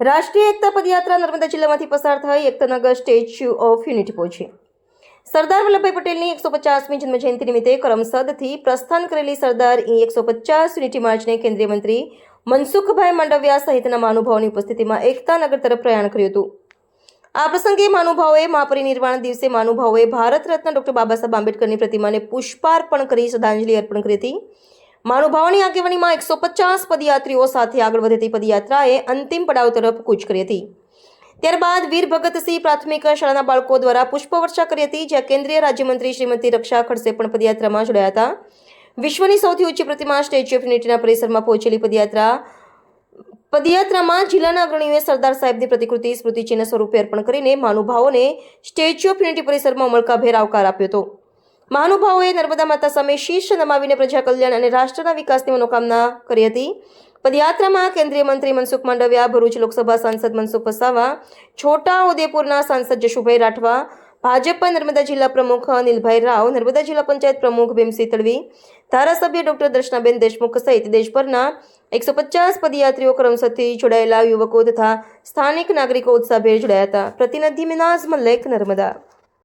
રાષ્ટ્રીય એકતા પદયાત્રા નર્મદા જિલ્લામાંથી પસાર થઈ એકતાનગર સ્ટેચ્યુ ઓફ યુનિટી પહોંચી. સરદાર વલ્લભભાઈ પટેલની એકસો પચાસમી જન્મજયંતિ નિમિત્તે કરમસદથી પ્રસ્થાન કરેલી સરદાર ઈ એકસો પચાસ યુનિટી માર્ચને કેન્દ્રીય મંત્રી મનસુખભાઈ માંડવિયા સહિતના મહાનુભાવોની ઉપસ્થિતિમાં એકતાનગર તરફ પ્રયાણ કર્યું હતું. આ પ્રસંગે મહાનુભાવોએ મહાપરિનિર્વાણ દિવસે મહાનુભાવોએ ભારત રત્ન ડોક્ટર બાબા સાહેબ આંબેડકરની પ્રતિમાને પુષ્પાર્પણ કરી, શ્રદ્ધાંજલિ અર્પણ કરી હતી. મહાનુભાવોની આગેવાનીમાં એકસો પચાસ પદયાત્રીઓ સાથે આગળ વધતી પદયાત્રાએ અંતિમ પડાવ તરફ કૂચ કરી હતી. ત્યારબાદ વીર ભગતસિંહ પ્રાથમિક શાળાના બાળકો દ્વારા પુષ્પવર્ષા કરી હતી, જ્યાં કેન્દ્રીય રાજ્યમંત્રી શ્રીમતી રક્ષા ખડસે પણ પદયાત્રામાં જોડાયા હતા. વિશ્વની સૌથી ઊંચી પ્રતિમા સ્ટેચ્યુ ઓફ યુનિટીના પરિસરમાં પહોંચેલી પદયાત્રા, પદયાત્રામાં જિલ્લાના અગ્રણીઓએ સરદાર સાહેબની પ્રતિકૃતિ, સ્મૃતિચિહ્ન સ્વરૂપે અર્પણ કરીને મહાનુભાવોને સ્ટેચ્યુ ઓફ યુનિટી પરિસરમાં ઉમળકાભેર આવકાર આપ્યો હતો. મહાનુભાવોએ નર્મદા માતા સામે શીર્ષ નમાવીને પ્રજા કલ્યાણ અને રાષ્ટ્રના વિકાસની મનોકામના કરી હતી. પદયાત્રામાં કેન્દ્રીય મંત્રી મનસુખ માંડવિયા, ભરૂચ લોકસભા સાંસદ મનસુખ વસાવા છોટા ઉદેપુરના સાંસદ જશુભાઈ રાઠવા, ભાજપ નર્મદા જિલ્લા પ્રમુખ અનિલભાઈ રાવ, નર્મદા જિલ્લા પંચાયત પ્રમુખ ભીમસિંહ તડવી ધારાસભ્ય ડોક્ટર દર્શનાબેન દેશમુખ સહિત દેશભરના એકસો પચાસ પદયાત્રીઓ કરમસદથી જોડાયેલા યુવકો તથા સ્થાનિક નાગરિકો ઉત્સાહભેર જોડાયા હતા. પ્રતિનિધિ મિનાઝ મલેક, નર્મદા.